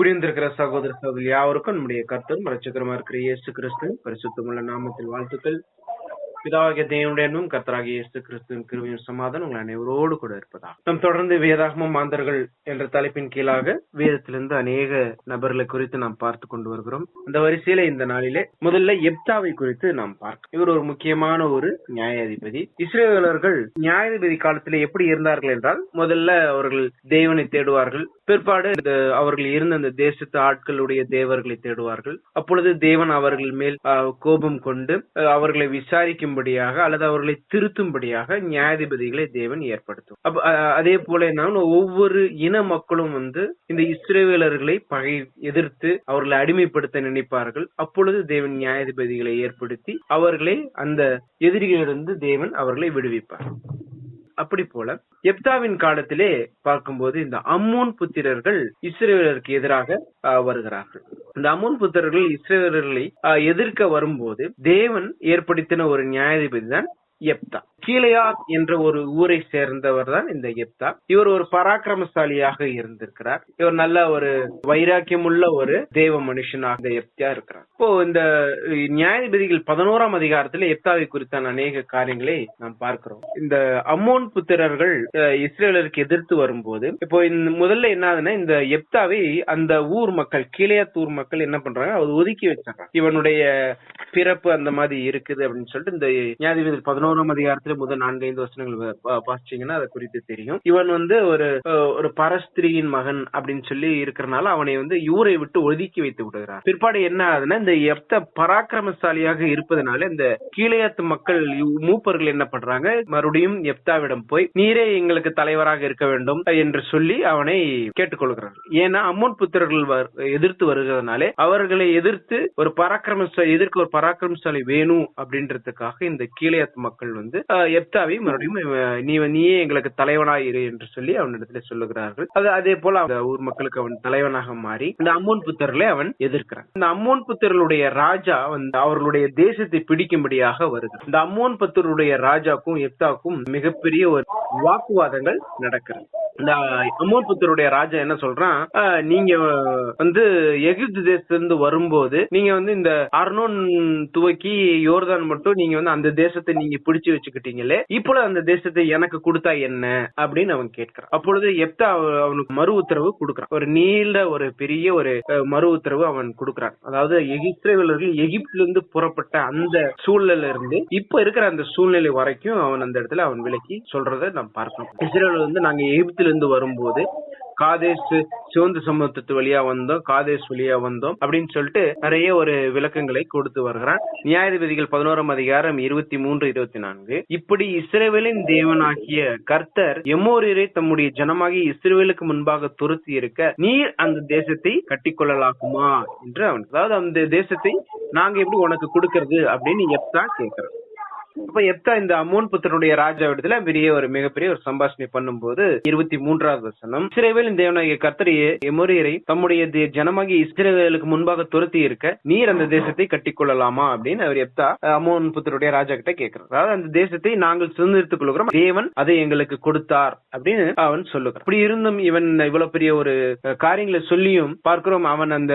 குடியிருந்திருக்கிற சகோதர சகோதரி யாவருக்கும் நம்முடைய கர்த்தரும் ரட்சகரமா இருக்கிற இயேசு கிறிஸ்து பரிசுத்தமுள்ள நாமத்தில் வாழ்த்துக்கள். பிதாவாகிய தேவனுடைய கத்தராகிய இயேசு கிறிஸ்துவின் கிருவியும் சமாதானம் உங்கள் அனைவரோடு கூட இருப்பதாக. நம் தொடர்ந்து வேதாகமம் மாந்தர்கள் என்ற தலைப்பின் கீழாக வேதத்திலிருந்து அநேக நபர்களை குறித்து நாம் பார்த்து கொண்டு வருகிறோம். அந்த வரிசையில இந்த நாளிலே முதல்ல எப்தாவை குறித்து நாம் பார்க்க இவர் ஒரு முக்கியமான ஒரு நியாயாதிபதி. இஸ்ரேலர்கள் நியாயாதிபதி காலத்தில் எப்படி இருந்தார்கள் என்றால் முதல்ல அவர்கள் தேவனை தேடுவார்கள். பிற்பாடு இந்த அவர்கள் இருந்த அந்த தேசத்து ஆட்களுடைய தேவர்களை தேடுவார்கள். அப்பொழுது தேவன் அவர்கள் மேல் ஆஹ், கோபம் கொண்டு அவர்களை விசாரிக்கும் விசாரிக்கும்படியாக அல்லது அவர்களை திருத்தும்படியாக நியாயாதிபதிகளை தேவன் ஏற்படுத்தும் அப்ப அதே போல நான் ஒவ்வொரு இன மக்களும் வந்து இந்த இஸ்ரேவேலர்களை பகை எதிர்த்து அவர்களை அடிமைப்படுத்த நினைப்பார்கள். அப்பொழுது தேவன் நியாயாதிபதிகளை ஏற்படுத்தி அவர்களை அந்த எதிரிகளிலிருந்து தேவன் அவர்களை விடுவிப்பார். அப்படி போல எப்தாவின் காலத்திலே பார்க்கும்போது இந்த அம்மோன் புத்திரர்கள் இஸ்ரேலருக்கு எதிராக ஆஹ், வருகிறார்கள். இந்த அம்மோன் புத்திரர்கள் இஸ்ரேலர்களை எதிர்க்க வரும்போது தேவன் ஏற்படுத்தின ஒரு நியாயாதிபதி தான் எப்தா. கீழையாத் என்ற ஒரு ஊரை சேர்ந்தவர் தான் இந்த எப்தா. இவர் ஒரு பராக்கிரமசாலியாக இருந்திருக்கிறார். இவர் நல்ல ஒரு வைராக்கியமுள்ள ஒரு தேவ மனுஷனாக இந்த இருக்கிறார். இப்போ இந்த நியாயபதிகள் நியாயாதிபதிகள் பதினோராம் அதிகாரத்துல எப்தாவை குறித்தான அநேக காரியங்களை நாம் பார்க்கிறோம். இந்த அம்மோன் புத்திரர்கள் அஹ், இஸ்ரேலருக்கு எதிர்த்து வரும்போது இப்போ இந்த முதல்ல என்ன ஆகுதுன்னா இந்த எப்தாவை அந்த ஊர் மக்கள் கீழையாத் ஊர் மக்கள் என்ன பண்றாங்க? அவர் ஒதுக்கி வச்சாங்க இவனுடைய பிறப்பு அந்த மாதிரி இருக்குது அப்படின்னு சொல்லிட்டு இந்த நியாயாதிபதி பதினோராம் அதிகாரத்துல முதல் நான்கு ஐந்து வருஷங்கள் வாசிச்சீங்கன்னா அதை குறித்து தெரியும். இவன் வந்து ஒரு ஒரு பரஸ்திரியின் மகன் அப்படின்னு சொல்லி இருக்கிறனால அவனை வந்து யூரை விட்டு ஒதுக்கி வைத்து விடுகிறார். பிற்பாடு என்ன ஆகுதுன்னா இந்த எப்த பராக்கிரமசாலியாக இருப்பதனால இந்த கீழையத்து மக்கள் மூப்பர்கள் என்ன பண்றாங்க மறுபடியும் எப்தாவிடம் போய் நீரே எங்களுக்கு தலைவராக இருக்க வேண்டும் என்று சொல்லி அவனை கேட்டுக்கொள்கிறார் ஏன்னா அம்மோன் புத்திரர்கள் எதிர்த்து வருகிறதுனாலே அவர்களை எதிர்த்து ஒரு பராக்கிரமசாலி எதிர்க்க ஒரு பராக்கிரமசாலி வேணும் அப்படின்றதுக்காக இந்த கீழையத்து மக்கள் வந்து எப்தாவை மறுபடியும் நீ நீயே எங்களுக்கு தலைவனாய் இரு என்று சொல்லி அவனிடத்துல சொல்லுகிறார்கள். அது அதே போல அந்த ஊர் மக்களுக்கு அவன் தலைவனாக மாறி இந்த அம்மோன் புத்தர்களை அவன் எதிர்க்கிறான். இந்த அம்மோன் புத்தர்களுடைய ராஜா வந்து அவர்களுடைய தேசத்தை பிடிக்கும்படியாக வருது. இந்த அம்மோன் புத்தருடைய ராஜாக்கும் எப்தாக்கும் மிகப்பெரிய ஒரு வாக்குவாதங்கள் நடக்கிறது. இந்த அம்மோன் புத்தருடைய ராஜா என்ன சொல்றான்? நீங்க வந்து எகிப்து தேசத்திலிருந்து வரும்போது நீங்க வந்து இந்த அர்னோன் துவக்கி யோர்தான் மட்டும் நீங்க வந்து அந்த தேசத்தை நீங்க பிடிச்சு வச்சுக்கிட்டீங்களே இப்போ அந்த தேசத்தை எனக்கு கொடுத்தா என்ன? அப்படின்னு அவன் கேட்கிறான். அப்பொழுது எப்தா அவ- அவனுக்கு மறு உத்தரவு கொடுக்கறான். ஒரு நீண்ட ஒரு பெரிய ஒரு மறு உத்தரவு அவன் கொடுக்கறான். அதாவது இஸ்ரேலர்கள் எகிப்துல இருந்து புறப்பட்ட அந்த சூழ்நிலையில இருந்து இப்ப இருக்கிற அந்த சூழ்நிலை வரைக்கும் அவன் அந்த இடத்துல அவன் விலக்கி சொல்றதை நாம் பார்க்கணும். இஸ்ரேல் வந்து நாங்க எகிப்துல இருந்து வரும்போது காதேஷ் சிவந்த சமூகத்து வழியா வந்தோம் காதேஷ் வழியா வந்தோம் அப்படின்னு சொல்லிட்டு நிறைய ஒரு விளக்கங்களை கொடுத்து வருகிறான். நியாயாதிபதிகள் பதினோராம் அதிகாரம் இருபத்தி மூன்று இருபத்தி நான்கு. இப்படி இஸ்ரேவேலின் தேவனாகிய கர்த்தர் எம்மோரியரை தம்முடைய ஜனமாகி இஸ்ரேவேலுக்கு முன்பாக துரத்தி இருக்க நீர் அந்த தேசத்தை கட்டிக்கொள்ளலாகுமா? என்று அவன் அதாவது அந்த தேசத்தை நாங்க எப்படி உனக்கு கொடுக்கறது அப்படின்னு எப்தா கேட்கிறான் அப்ப எப்தா இந்த அமோன் புத்தனுடைய ராஜாவிடத்துல பெரிய ஒரு மிகப்பெரிய ஒரு சம்பாஷணை பண்ணும்போது இருபத்தி மூன்றாவது வசனம் இஸ்ரேவேலின் தேவனாகிய கர்த்தரையே எமோரியரை தம்முடைய தே- ஜனமாகிய இஸ்ரேவேலுக்கு முன்பாக துரத்தி இருக்க நீர் அந்த தேசத்தை கட்டிக்கொள்ளலாமா? அப்படின்னு அவர் எப்தா அமோன் புத்தருடைய ராஜா கிட்ட கேட்கிறார் அதாவது அந்த தேசத்தை நாங்கள் சுதந்திரத்துக் கொள்கிறோம். தேவன் அதை எங்களுக்கு கொடுத்தார் அப்படின்னு அவன் சொல்லுகிறான். அப்படி இருந்தும் இவன் இவ்வளவு பெரிய ஒரு காரியங்களை சொல்லியும் பார்க்கிறோம். அவன் அந்த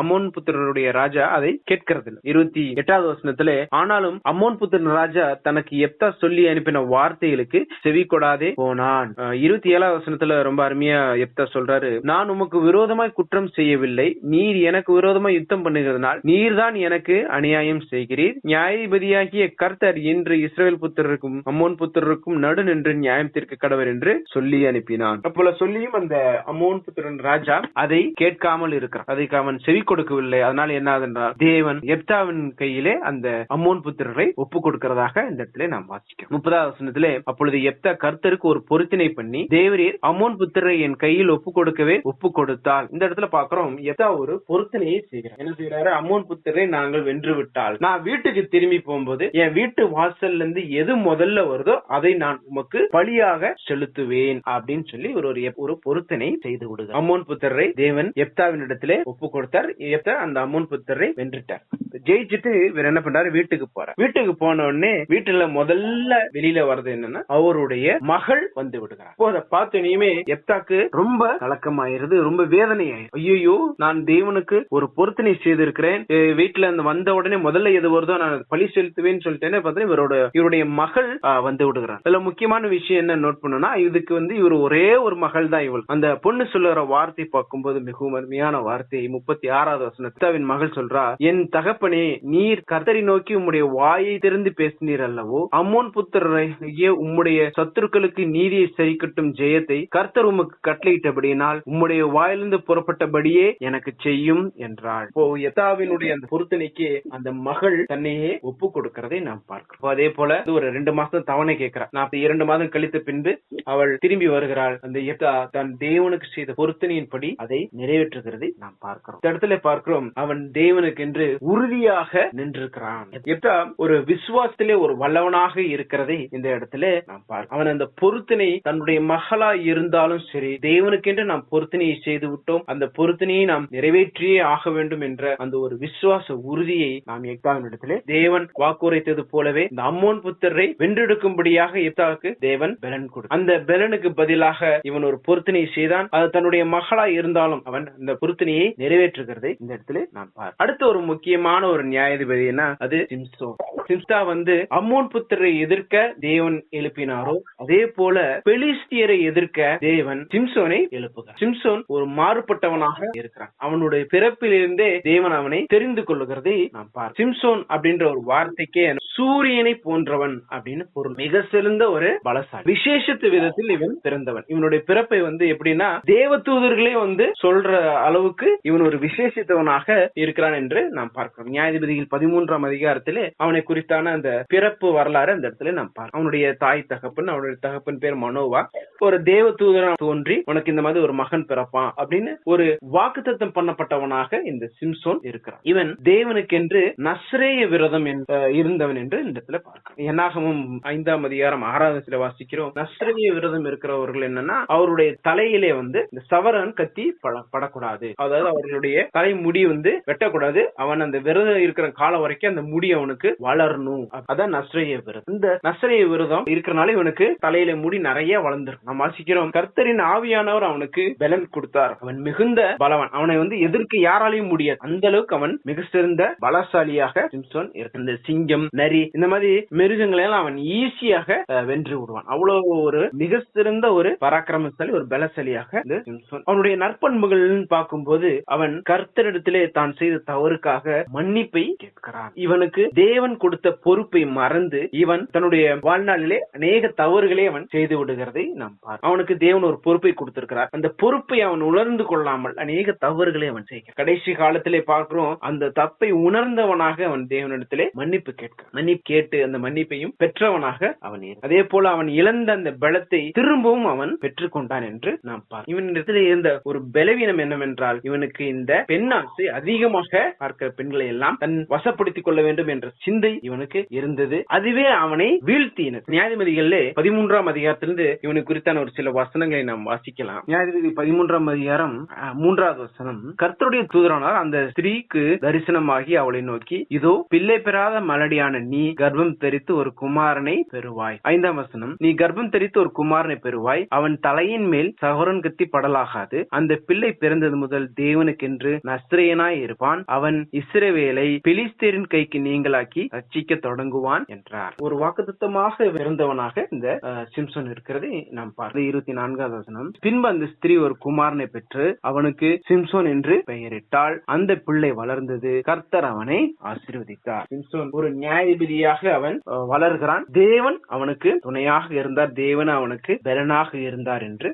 அமோன் புத்தருடைய ராஜா அதை கேட்கிறது இல்லை இருபத்தி எட்டாவது வசனத்திலே ஆனாலும் அமோன் புத்திரன் ராஜா தனக்கு எப்தா சொல்லி அனுப்பின வார்த்தைகளுக்கு செவி கொடாதே போனான். இருபத்தி ஏழாவது வசனத்துல ரொம்ப அருமையா எப்தா சொல்றாரு நான் உமக்கு விரோதமாய் குற்றம் செய்யவில்லை. நீர் எனக்கு விரோதமாய் யுத்தம் பண்ணுகிறதுனால் நீர்தான் எனக்கு அநியாயம் செய்கிறீர். நியாயாதிபதியாகிய கர்த்தர் இன்று இஸ்ரேல் புத்திரருக்கும் அம்மோன் புத்திரருக்கும் நடு நின்று நியாயம் தீர்க்க கடவர் என்று சொல்லி அனுப்பினான். அப்போல சொல்லியும் அந்த அம்மோன் புத்திரன் ராஜா அதை கேட்காமல் இருக்கிறான். அதை அவன் செவி கொடுக்கவில்லை. அதனால என்ன ஆகுதுன்றால் தேவன் எப்தாவின் கையிலே அந்த அம்மோன் புத்திரரை ஒப்பு கொடுக்கிறதாக இந்த இடத்துல நாம் வாசிக்கிறோம். முப்பதாவது வசனத்திலே அப்பொழுது எப்த கர்த்தருக்கு ஒரு பொருத்தினை பண்ணி தேவரீர் அமோன் புத்திரரை என் கையில் ஒப்பு கொடுக்கவே ஒப்பு கொடுத்தால் இந்த இடத்துல பாக்குறோம் எப்தா ஒரு பொருத்தனையை செய்கிறார். என்ன செய்யறாரு அமோன் புத்திரரை நாங்கள் வென்று விட்டால் நான் வீட்டுக்கு திரும்பி போகும்போது என் வீட்டு வாசல்ல இருந்து எது முதல்ல வருதோ அதை நான் உமக்கு பலியாக செலுத்துவேன் அப்படின்னு சொல்லி ஒரு ஒரு ஒரு பொருத்தனை செய்து விடுகிறார் அமோன் புத்திரரை தேவன் எப்தாவின் இடத்திலே ஒப்பு கொடுத்தார் எப்தா அந்த அமோன் புத்திரரை வென்றுட்டார். ஜெயிச்சுட்டு இவர் என்ன பண்றாரு? வீட்டுக்கு போறார். வீட்டுக்கு போன உடனே உடனே வீட்டுல முதல்ல வெளியில வர்றது என்னன்னா அவருடைய மகள் வந்து விடுகிறார். அப்போ அதை பார்த்தோனையுமே எப்தாக்கு ரொம்ப கலக்கமாயிருது ரொம்ப வேதனையாயிரு ஐயோ நான் தேவனுக்கு ஒரு பொருத்தனை செய்திருக்கிறேன். வீட்டுல அந்த வந்த உடனே முதல்ல எது வருதோ நான் பழி செலுத்துவேன்னு சொல்லிட்டேன்னு பார்த்தா இவரோட இவருடைய மகள் வந்து விடுகிறார். அதுல முக்கியமான விஷயம் என்ன நோட் பண்ணுனா இதுக்கு வந்து இவர் ஒரே ஒரு மகள் தான் இவள். அந்த பொண்ணு சொல்லுற வார்த்தை பார்க்கும்போது மிகவும் அருமையான வார்த்தை முப்பத்தி ஆறாவது வசனத்தாவின் மகள் சொல்றா என் தகப்பனே நீர் கர்த்தரை நோக்கி உம்முடைய வாயை திறந்து பேசினீர் அல்லவோ? அம்மோன் புத்திரரையே உம்முடைய சத்துருக்களுக்கு நீதியை சரிக்கட்டும் ஜெயத்தை கர்த்தர் உமக்கு கட்டளையிட்டபடியினால் உம்முடைய வாயிலிருந்து புறப்பட்டபடியே எனக்கு செய்யும் என்றாள். இப்போ யதாவினுடைய அந்த பொருத்தனைக்கு அந்த மகள் தன்னையே ஒப்பு கொடுக்கிறதை நாம் பார்க்கிறோம். அதே போல ஒரு ரெண்டு மாசம் தவணை கேட்கிறார். நான் இரண்டு மாதம் கழித்த பின்பு அவள் திரும்பி வருகிறாள். அந்த யதா தன் தேவனுக்கு செய்த பொருத்தனையின்படி அதை நிறைவேற்றுகிறதை நாம் பார்க்கிறோம். இந்த இடத்துல பார்க்கிறோம் அவன் தேவனுக்கு என்று உறுதியாக நின்றிருக்கிறான். எப்தா ஒரு விசுவாசத்தில் இடத்திலே ஒரு வல்லவனாக இருக்கிறதை இந்த இடத்துல நாம் பார்க்க அவன் அந்த பொருத்தனை தன்னுடைய மகளா இருந்தாலும் சரி தேவனுக்கென்று நாம் பொருத்தனையை செய்து விட்டோம். அந்த பொருத்தனையை நாம் நிறைவேற்றியே ஆக வேண்டும் என்ற அந்த ஒரு விசுவாச உறுதியை நாம் எக்தாவின் இடத்திலே தேவன் வாக்குரைத்தது போலவே இந்த அம்மோன் புத்தரை வென்றெடுக்கும்படியாக எப்தாவுக்கு தேவன் பலன் கொடு அந்த பலனுக்கு பதிலாக இவன் ஒரு பொருத்தனை செய்தான். அது தன்னுடைய மகளா இருந்தாலும் அவன் அந்த பொருத்தனையை நிறைவேற்றுகிறதை இந்த இடத்துல நாம் பார்க்க அடுத்த ஒரு முக்கியமான ஒரு நியாயாதிபதினா அது சிம்சோ சிம்சா வந்து அம்மோன் புத்தரை எதிர்க்க தேவன் எழுப்பினாரோ அதே போல பெலிஸ்தியரை எதிர்க்க தேவன் சிம்சோனை எழுப்புகிறார். சிம்சோன் ஒரு மாறுபட்டவனாக இருக்கிறான். அவனுடைய பிறப்பிலிருந்தே தேவன் அவனை தெரிந்து கொள்ளுகிறதை நாம் பார் சிம்சோன் அப்படின்ற ஒரு வார்த்தைக்கே சூரியனை போன்றவன் அப்படின்னு பொருள். மிக சிறந்த ஒரு பலசாலி. விசேஷத்து விதத்தில் இவன் பிறந்தவன். இவனுடைய பிறப்பை வந்து எப்படின்னா தேவதூதர்களே வந்து சொல்ற அளவுக்கு இவன் ஒரு விசேஷித்தவனாக இருக்கிறான் என்று நாம் பார்க்கிறோம். நியாயாதிபதிகள் பதிமூன்றாம் அதிகாரத்திலே அவனை குறித்தான அந்த பிறப்பு வரலாறு அந்த இடத்துல நாம் பார்க்கிறோம் அவனுடைய தாய் தகப்பன் அவனுடைய தகப்பன் பேர் மனோவா. ஒரு தேவதூதரா தோன்றி உனக்கு இந்த மாதிரி ஒரு மகன் பிறப்பான் அப்படின்னு ஒரு வாக்குத்தத்தம் பண்ணப்பட்டவனாக இந்த சிம்சோன் இருக்கிறான். இவன் தேவனுக்கென்று நஸ்ரேய விரதம் இருந்தவன் என்று இந்த இடத்துல பார்க்கிறோம். என்னாகமும் ஐந்தாம் அதிகாரம் ஆறாவது சில வாசிக்கிறோம். நஸ்ரேய விரதம் இருக்கிறவர்கள் என்னன்னா அவருடைய தலையிலே வந்து இந்த சவரன் கத்தி பட- படக்கூடாது. அதாவது அவர்களுடைய தலை முடி வந்து வெட்டக்கூடாது. அவன் அந்த விரதம் இருக்கிற காலம் வரைக்கும் அந்த முடி அவனுக்கு வளரணும். அதான் நஸ்ரேய விரதம். இந்த நஸ்ரேய விரதம் இருக்கிறனால இவனுக்கு தலையில முடி நிறைய வளர்ந்துரும் நம்ம வாசிக்கிறோம் கர்த்தரின் ஆவியானவர் அவனுக்கு பலன் கொடுத்தார். அவன் மிகுந்த பலவன். அவனை வந்து எதிர்க்க யாராலையும் முடியாது. அந்த அளவுக்கு அவன் மிக சிறந்த பலசாலியாக சிம்சோன் இருக்கு இந்த சிங்கம் நரி இந்த மாதிரி மிருகங்களை எல்லாம் அவன் ஈஸியாக வென்று விடுவான். அவ்வளவு ஒரு மிக சிறந்த ஒரு பராக்கிரமசாலி ஒரு பலசாலியாக சிம்சோன். அவனுடைய நற்பண்புகள் பார்க்கும்போது அவன் கர்த்தரிடத்திலே தான் செய்த தவறுக்காக மன்னிப்பை கேட்கிறான். இவனுக்கு தேவன் கொடுத்த பொறுப்பு மறந்து இவன் தன்னுடைய வாழ்நாளிலே அநேக தவறுகளை அவன் செய்து விடுகிறதை நாம் பார்க்க அவனுக்கு தேவன் ஒரு பொறுப்பை கொடுத்திருக்கிறார். அந்த பொறுப்பை அவன் உணர்ந்து கொள்ளாமல் அநேக தவறுகளை அவன் செய்கிறான். கடைசி காலத்திலே பார்க்கிறோம் அந்த தப்பை உணர்ந்தவனாக அவன் தேவனிடத்திலே மன்னிப்பு கேட்க மன்னிப்பு கேட்டு அந்த மன்னிப்பையும் பெற்றவனாக அவன் அதே போல அவன் இழந்த அந்த பலத்தை திரும்பவும் அவன் பெற்றுக்கொண்டான் என்று நாம் பார்க்க இவனிடத்தில் இருந்த ஒரு பலவீனம் என்னவென்றால் இவனுக்கு இந்த பெண்ணாசை அதிகமாக பார்க்கிற பெண்களை எல்லாம் தன் வசப்படுத்திக் கொள்ள வேண்டும் என்ற சிந்தை இவனுக்கு இரு இருந்தது. அதுவே அவனை வீழ்த்தினது. நியாயமதிகள் பதிமூன்றாம் அதிகாரத்திலிருந்து இவனை குறித்தான ஒரு சில வசனங்களை நாம் வாசிக்கலாம். நியாயதிபதி பதிமூன்றாம் அதிகாரம் மூன்றாவது வசனம். கர்த்தருடைய தூதரானார் அந்த ஸ்திரீக்கு தரிசனமாகி அவளை நோக்கி இதோ பிள்ளை பெறாத மலடியான நீ கர்ப்பம் தெரித்து ஒரு குமாரனை பெறுவாய். ஐந்தாம் வசனம் நீ கர்ப்பம் தெரித்து ஒரு குமாரனை பெறுவாய். அவன் தலையின் மேல் சகோரன் கத்தி படலாகாது. அந்த பிள்ளை பிறந்தது முதல் தேவனுக்கென்று நஸ்திரேயனாய் இருப்பான். அவன் இஸ்ரவேலை பிலிஸ்தேரின் கைக்கு நீங்களாக்கி ரட்சிக்க தொடங்குவான் என்றார். ஒரு வாக்குத்தமாக இருந்தவனாக இந்த சிம்சன் இருக்கிறதை நாம் பார்த்து இருபத்தி நான்காவது வசனம். பின்பு அந்த ஸ்திரீ ஒரு குமாரனை பெற்று அவனுக்கு சிம்சோன் என்று பெயரிட்டாள். அந்த பிள்ளை வளர்ந்தது. கர்த்தர் அவனை ஆசீர்வதித்தார். சிம்சோன் ஒரு நியாயபதியாக அவன் வளர்கிறான். தேவன் அவனுக்கு துணையாக இருந்தார். தேவன் அவனுக்கு பலனாக இருந்தார் என்று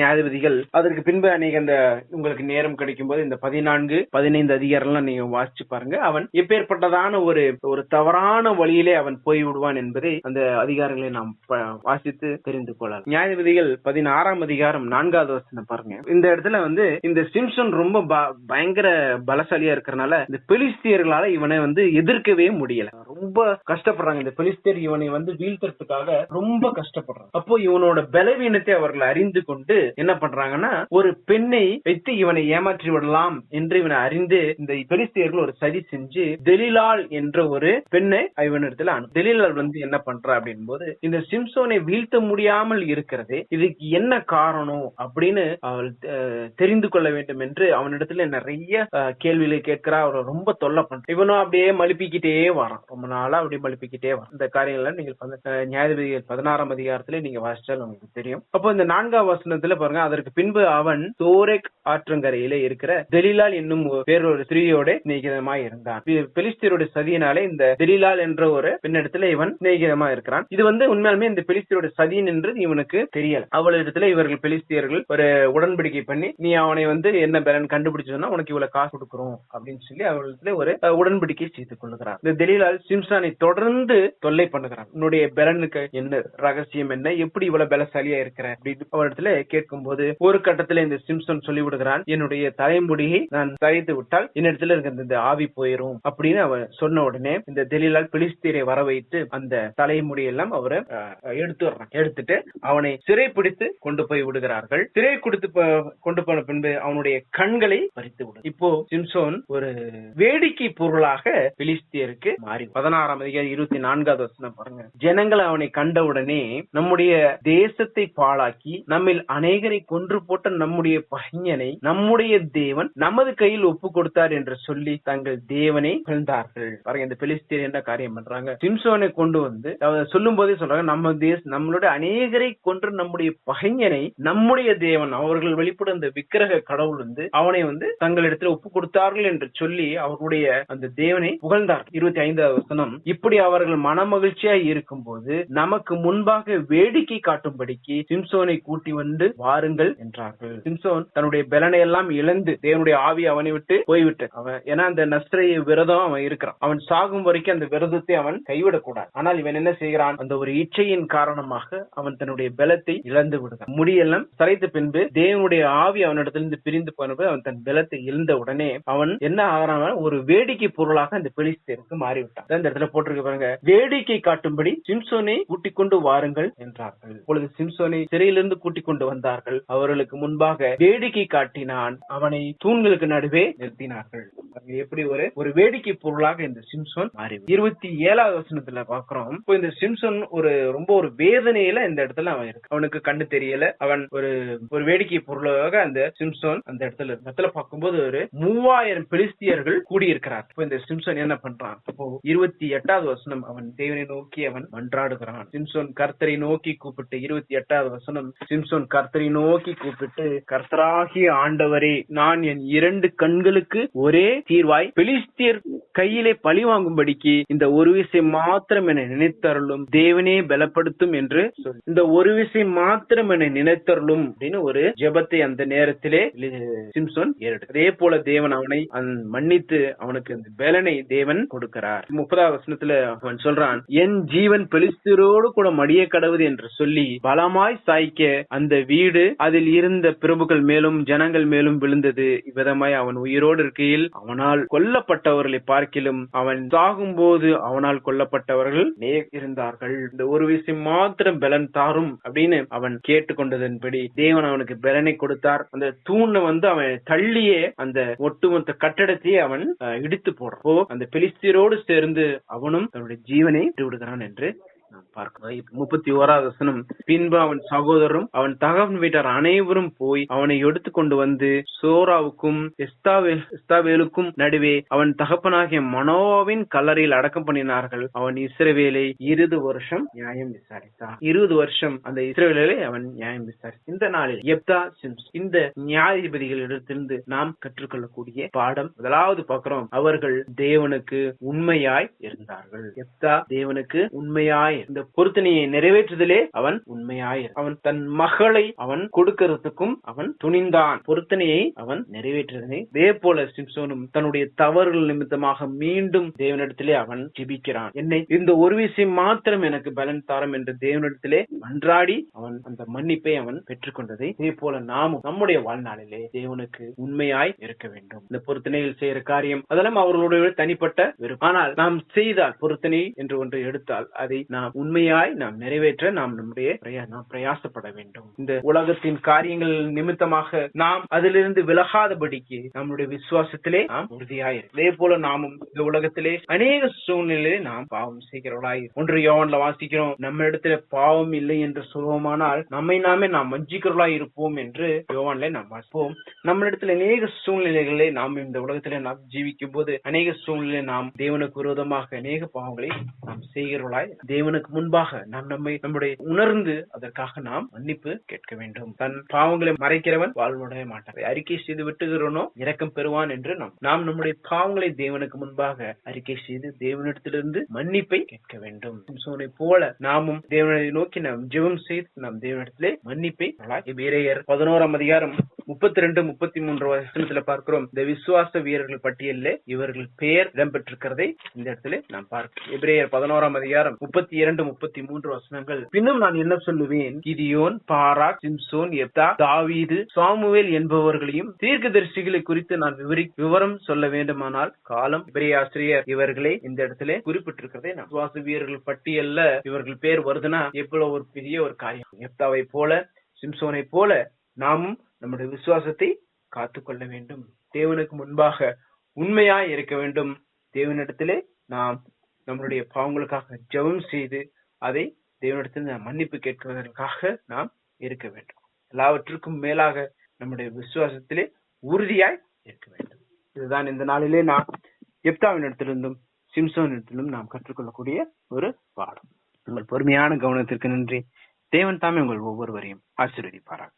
நியாயபதிகள் அதற்கு பின்பு அநேக இந்த உங்களுக்கு நேரம் கிடைக்கும் போது இந்த பதினான்கு பதினைந்து அதிகாரம்லாம் நீங்க வாசிச்சு பாருங்க. அவன் எப்பேற்பட்டதான ஒரு ஒரு தவறான வழியிலே அவன் போய்விடுவான் என்பதை அந்த அதிகாரங்களை நாம் வாசித்து தெரிந்து கொள்ளலாம். நியாயபதிகள் பதினாறாம் அதிகாரம் நான்காவது வசனம் பாருங்க. இந்த இடத்துல வந்து இந்த சிம்சன் ரொம்ப பயங்கர பலசாலியா இருக்கிறனால இந்த பெலிஸ்தியர்களால இவனை வந்து எதிர்க்கவே முடியல. ரொம்ப கஷ்டப்படுறாங்க. இந்த பெலிஸ்தியர் இவனை வந்து வீழ்த்துறதுக்காக ரொம்ப கஷ்டப்படுறாங்க. அப்போ இவனோட பலவீனத்தை அவர்கள் அறிந்து கொண்டு என்ன பண்றாங்கன்னா ஒரு பெண்ணை வைத்து இவனை ஏமாற்றி விடலாம் என்று இவனை அறிந்து இந்த பெலிஸ்தியர்கள் ஒரு சதி செஞ்சு தெலிலால் என்ற ஒரு பெண்ணை இவனிடத்துல அனு தெலிலால் வந்து என்ன பண்றா அப்படின் போது இந்த சிம்சோனை வீழ்த்த முடியாமல் இருக்கிறது இதுக்கு என்ன காரணம் அப்படின்னு அவள் தெரிந்து கொள்ள வேண்டும் என்று அவனிடத்துல நிறைய கேள்விகளை கேட்கிறா. அவரை ரொம்ப தொல்லை பண்ற இவனும் அப்படியே மழுப்பிக்கிட்டே வரான். ரொம்ப நாளா அப்படியே மழுப்பிக்கிட்டே வரான். இந்த காரியங்கள்லாம் நீங்கள் பத- நியாயாதிபதிகள் பதினாறாம் அதிகாரத்துல நீங்க வாசிச்சாலும் உங்களுக்கு தெரியும். அப்போ இந்த நான்காம் வசனத்துல பாருங்க அதற்கு பின்பு அவன் தோரேக் ஆற்றங்கரையில இருக்கிற தெலிலால் என்னும் ஒரு வேறொரு ஸ்திரீயோட நிகிதமாய் இருந்தான். இது பெலிஸ்தீரோட சதியினாலே இந்த தெலிலால் என்ற ஒரு பெண்ணிடத்துல இவன் சிநேகிதமா இருக்கிறான். இது வந்து உண்மையாலுமே இந்த பெலிஸ்தீரோட சதியின் என்று இவனுக்கு தெரியல. அவளிடத்துல இவர்கள் பெலிஸ்தியர்கள் ஒரு உடன்படிக்கை பண்ணி நீ அவனை வந்து என்ன பலன் கண்டுபிடிச்சதுன்னா உனக்கு இவ்வளவு காசு கொடுக்குறோம் அப்படின்னு சொல்லி அவளிடத்துல ஒரு உடன்படிக்கை செய்து கொள்ளுகிறான் இந்த தெலிலால் சிம்சானை தொடர்ந்து தொல்லை பண்ணுகிறான். உன்னுடைய பலனுக்கு என்ன ரகசியம் என்ன? எப்படி இவ்வளவு பலசாலியா இருக்கிற? அப்படின்னு அவரிடத்துல கேட்கும் போது ஒரு கட்டத்துல இந்த சிம்சன் சொல்லி விடுகிறான் என்னுடைய தலைமுடியை நான் தரைத்து விட்டால் என்னிடத்துல இருக்க இந்த ஆவி போயிரும் அப்படின்னு அவன் சொன்ன உடனே இந்த தெலிலால் பிலிஸ்தீரை வர வைத்து அந்த தலைமுடி எல்லாம் அவரை எடுத்து எடுத்துடுறான் எடுத்துட்டு அவனை சிறை பிடித்து கொண்டு போய் விடுகிறார்கள். சிறை கொடுத்து கொண்டு போன பின்பு அவனுடைய கண்களை பறித்து விடும். இப்போ சிம்சோன் ஒரு வேடிக்கை பொருளாக பிலிஸ்தியருக்கு மாறி பதினாறாம் அதிகாரி இருபத்தி நான்காவது வசனம் பாருங்க. ஜனங்கள் அவனை கண்டவுடனே நம்முடைய தேசத்தை பாழாக்கி நம்மில் அநேகரை கொன்று போட்ட நம்முடைய பையனை நம்முடைய தேவன் நமது கையில் ஒப்பு கொடுத்தார் என்று சொல்லி தங்கள் தேவனை கழ்ந்தார்கள் பாருங்க இந்த பெலிஸ்தீர் என்ற காரியம் பண்றாங்க. சிம்சோனை கொண்டு வந்து சொல்லும் போதே சொல்றாங்க நம்ம தேச நம்மளுடைய அநேகரை கொன்று நம்முடைய பகைஞனை நம்முடைய தேவன் அவர்கள் வெளிப்படும் அந்த விக்கிரக கடவுள் வந்து அவனை வந்து தங்களிடத்தில் ஒப்பு கொடுத்தார்கள் என்று சொல்லி அவருடைய அந்த தேவனை புகழ்ந்தார் இருபத்தி ஐந்தாவது வசனம் இப்படி அவர்கள் மனமகிழ்ச்சியா இருக்கும் போது நமக்கு முன்பாக வேடிக்கை காட்டும்படிக்கு சிம்சோனை கூட்டி வந்து வாருங்கள் என்றார்கள். சிம்சோன் தன்னுடைய பலனை எல்லாம் இழந்து தேவனுடைய ஆவி அவனை விட்டு போய்விட்டு அவன் ஏன்னா அந்த நஸ்திரைய விரதம் அவன் இருக்கிறான். அவன் சாகும் வரைக்கும் அந்த விரதத்தை அவன் கைவிடக்கூடாது. ஆனால் இவன் என்ன செய்கிறான்? அந்த ஒரு இச்சையின் காரணமாக அவன் தன்னுடைய பலத்தை இழந்து விடுகிறான். முடியெல்லாம் சரைத்த பின்பு தேவனுடைய ஆவி அவனிடத்திலிருந்து பிரிந்து போனபோது அவன் தன் பலத்தை இழந்த உடனே அவன் என்ன ஆகிறான்? ஒரு வேடிக்கை பொருளாக அந்த பெலிஸ்தேருக்கு மாறிவிட்டான். இந்த இடத்துல போட்டிருக்க பாருங்க. வேடிக்கை காட்டும்படி சிம்சோனை கூட்டிக் கொண்டு வாருங்கள் என்றார்கள். இப்பொழுது சிம்சோனை சிறையிலிருந்து கூட்டிக் கொண்டு வந்தார்கள். அவர்களுக்கு முன்பாக வேடிக்கை காட்டினான். அவனை தூண்களுக்கு நடுவே நிறுத்தினார்கள். எப்படி ஒரு ஒரு வேடிக்கை பொருளாக இந்த சிம்சோன் மாறி இருபத்தி ஏழாவது வசனத்துல பாக்குறோம். இப்போ இந்த சிம்சோன் ஒரு ரொம்ப ஒரு வேதனையில இந்த இடத்துல அவன் இருக்கு அவனுக்கு கண்ணு தெரியல. அவன் ஒரு ஒரு வேடிக்கை பொருளாக அந்த சிம்சன் அந்த இடத்துல இடத்துல பார்க்கும்போது ஒரு மூவாயிரம் பெலிஸ்தியர்கள் கூடியிருக்கிறார். இப்போ இந்த சிம்சன் என்ன பண்றான்? இப்போ இருபத்தி எட்டாவது வசனம் அவன் தேவனை நோக்கி அவன் மன்றாடுகிறான். சிம்சோன் கர்த்தரை நோக்கி கூப்பிட்டு இருபத்தி எட்டாவது வசனம் சிம்சோன் கர்த்தரை நோக்கி கூப்பிட்டு கர்த்தராகிய ஆண்டவரே நான் என் இரண்டு கண்களுக்கு ஒரே தீர்வாய் பெலிஸ்தியர் கையிலே பழி வாங்கும்படிக்கு இந்த ஒரு விசை மாத்திரம் என நினைத்தருளும் தேவனே பலப்படுத்தும் என்று சொல்லி இந்த ஒரு விசை மாத்திரம் என நினைத்தருளும் அப்படின்னு ஒரு ஜெபத்தை அந்த நேரத்திலே சிம்சோன் ஏறெடுக்கிறார் அதே போல தேவன் அவனை மன்னித்து அவனுக்கு இந்த பலனை தேவன் கொடுக்கிறார். முப்பதாவது வசனத்துல அவன் சொல்றான் என் ஜீவன் பெலிஸ்தரோடு கூட மடிய கடவுது என்று சொல்லி பலமாய் சாய்க்க அந்த வீடு அதில் இருந்த பிரபுக்கள் மேலும் ஜனங்கள் மேலும் விழுந்தது. இவ்விதமாய் அவன் உயிரோடு இருக்கையில் அவனால் கொல்லப்பட்டவர்களை பார்க்கிலும் அவன் சாகும்போது அவனால் கொல்லப்பட்டவர்கள் நேர் இருந்தார்கள். இந்த ஒரு விஷயம் மாத்திரம் பலன் தாரும் அப்படின்னு அவன் கேட்டுக்கொண்டதன்படி தேவன் அவனுக்கு பலனை கொடுத்தார். அந்த தூணை வந்து அவன் தள்ளியே அந்த ஒட்டுமொத்த கட்டடத்தையே அவன் அஹ், இடித்து போடுறப்போ அந்த பெலிஸ்தீரோடு சேர்ந்து அவனும் தன்னுடைய ஜீவனை விட்டு விடுகிறான் என்று நாம் பார்க்கிறோம். முப்பத்தி ஓராவது வசனம் பின்பு அவன் சகோதரரும் அவன் தகவன் வீட்டார் அனைவரும் போய் அவனை எடுத்து கொண்டு வந்து சோராவுக்கும் எஸ்தாவே எஸ்தாவேலுக்கும் நடுவே அவன் தகப்பனாகிய மனோவின் கல்லறையில் அடக்கம் பண்ணினார்கள். அவன் இஸ்ரவேலை இருபது வருஷம் நியாயம் விசாரித்தான். இருபது வருஷம் அந்த இஸ்ரவேலை அவன் நியாயம் விசாரித்தான். இந்த நாளில் எப்தா சிம்ஸ் இந்த நியாயாதிபதிகளிடத்திலிருந்து நாம் கற்றுக்கொள்ளக்கூடிய பாடம் முதலாவது பார்க்கிறோம். அவர்கள் தேவனுக்கு உண்மையாய் இருந்தார்கள். எப்தா தேவனுக்கு உண்மையாய் உண்மையாயிரு இந்த பொருத்தனையை நிறைவேற்றுதலே அவன் உண்மையாயிரு அவன் தன் மகளை அவன் கொடுக்கறதுக்கும் அவன் துணிந்தான். பொருத்தனையை அவன் நிறைவேற்றுவதை இதே போல சிம்சோனும் தன்னுடைய தவறுகள் நிமித்தமாக மீண்டும் தேவனிடத்திலே அவன் ஜிபிக்கிறான். என்னை இந்த ஒரு விஷயம் மாத்திரம் எனக்கு பலன் தாரம் என்று தேவனிடத்திலே மன்றாடி அவன் அந்த மன்னிப்பை அவன் பெற்றுக்கொண்டதை இதே போல நாமும் நம்முடைய வாழ்நாளிலே தேவனுக்கு உண்மையாய் இருக்க வேண்டும். இந்த பொருத்தனையில் செய்யற காரியம் அதெல்லாம் அவர்களுடைய தனிப்பட்ட விருப்பம். ஆனால் நாம் செய்தால் பொருத்தனை என்று ஒன்று எடுத்தால் அதை நாம் உண்மையாய் நாம் நிறைவேற்ற நாம் நம்முடைய நாம் பிரயாசப்பட வேண்டும். இந்த உலகத்தின் காரியங்கள் நிமித்தமாக நாம் அதிலிருந்து விலகாதபடிக்கு நம்முடைய விசுவாசத்திலே நாம் உறுதியாயிரு அதே போல நாமும் இந்த உலகத்திலே அநேக சூழ்நிலையிலே நாம் பாவம் செய்கிறவர்களாய் ஒன்று யோவன்ல வாசிக்கிறோம் நம்ம இடத்துல பாவம் இல்லை என்று சொல்வோமானால் நம்மை நாமே நாம் வஞ்சிக்கிறவர்களாய் இருப்போம் என்று யோவான்ல நாம் வாசிப்போம். நம்மளிடத்துல அநேக சூழ்நிலைகளை நாம் இந்த உலகத்திலே நாம் ஜீவிக்கும் போது அநேக சூழ்நிலை நாம் தேவனுக்கு விரோதமாக அநேக பாவங்களை நாம் செய்கிறவர்களாய் தேவனுக்கு முன்பாக நாம் நம்மை நம்முடைய உணர்ந்து அதற்காக நாம் மன்னிப்பு கேட்க வேண்டும். தன் பாவங்களை மறைக்கிறவன் வாழ்வுடைய மாட்டான். அறிக்கை செய்து விட்டுகிறோனோ இரக்கம் பெறுவான் என்று நாம் நாம் நம்முடைய பாவங்களை தேவனுக்கு முன்பாக அறிக்கை செய்து தேவனிடத்திலிருந்து மன்னிப்பை கேட்க வேண்டும். சோனை போல நாமும் தேவனை நோக்கி நாம் ஜெபம் செய்து நாம் தேவனிடத்திலே மன்னிப்பை எபிரேயர் பதினோராம் அதிகாரம் முப்பத்தி ரெண்டு முப்பத்தி மூன்று வசனத்துல பார்க்கிறோம். இந்த விசுவாச வீரர்கள் பட்டியலில் இவர்கள் பெயர் இடம்பெற்றிருக்கிறதை இந்த இடத்துல நாம் பார்க்கிறோம் எபிரேயர் பதினோராம் அதிகாரம் முப்பத்தி இரண்டு முப்பத்தி மூன்று வசனங்கள். பின்னும் நான் என்ன சொல்லுவேன்? கிதியோன் பாரா சிம்சோன் எப்தா தாவீது சாமுவேல் என்பவர்களையும் தீர்க்கதரிசிகளை குறித்து நான் விவரி விவரம் சொல்ல வேண்டுமானால் காலம் எபிரேய ஆசிரியர் இவர்களை இந்த இடத்துல குறிப்பிட்டிருக்கிறதை நாம் விசுவாச வீரர்கள் பட்டியல்ல இவர்கள் பேர் வருதுன்னா எவ்வளவு ஒரு பெரிய ஒரு காரியம். எப்தாவை போல சிம்சோனை போல நாமும் நம்முடைய விசுவாசத்தை காத்துக்கொள்ள வேண்டும். தேவனுக்கு முன்பாக உண்மையாய் இருக்க வேண்டும். தேவனிடத்திலே நாம் நம்மளுடைய பாவங்களுக்காக ஜெபம் செய்து அதை தேவனிடத்தில் மன்னிப்பு கேட்கிறதற்காக நாம் இருக்க வேண்டும். எல்லாவற்றுக்கும் மேலாக நம்முடைய விசுவாசத்திலே உறுதியாய் இருக்க வேண்டும். இதுதான் இந்த நாளிலே நாம் எப்தாவின் இடத்திலிருந்தும் சிம்சோன் இடத்திலும் நாம் கற்றுக்கொள்ளக்கூடிய ஒரு பாடம். உங்கள் பொறுமையான கவனத்திற்கு நன்றி. தேவன் தாமே உங்கள் ஒவ்வொருவரையும் ஆசீர்வதிப்பாராக.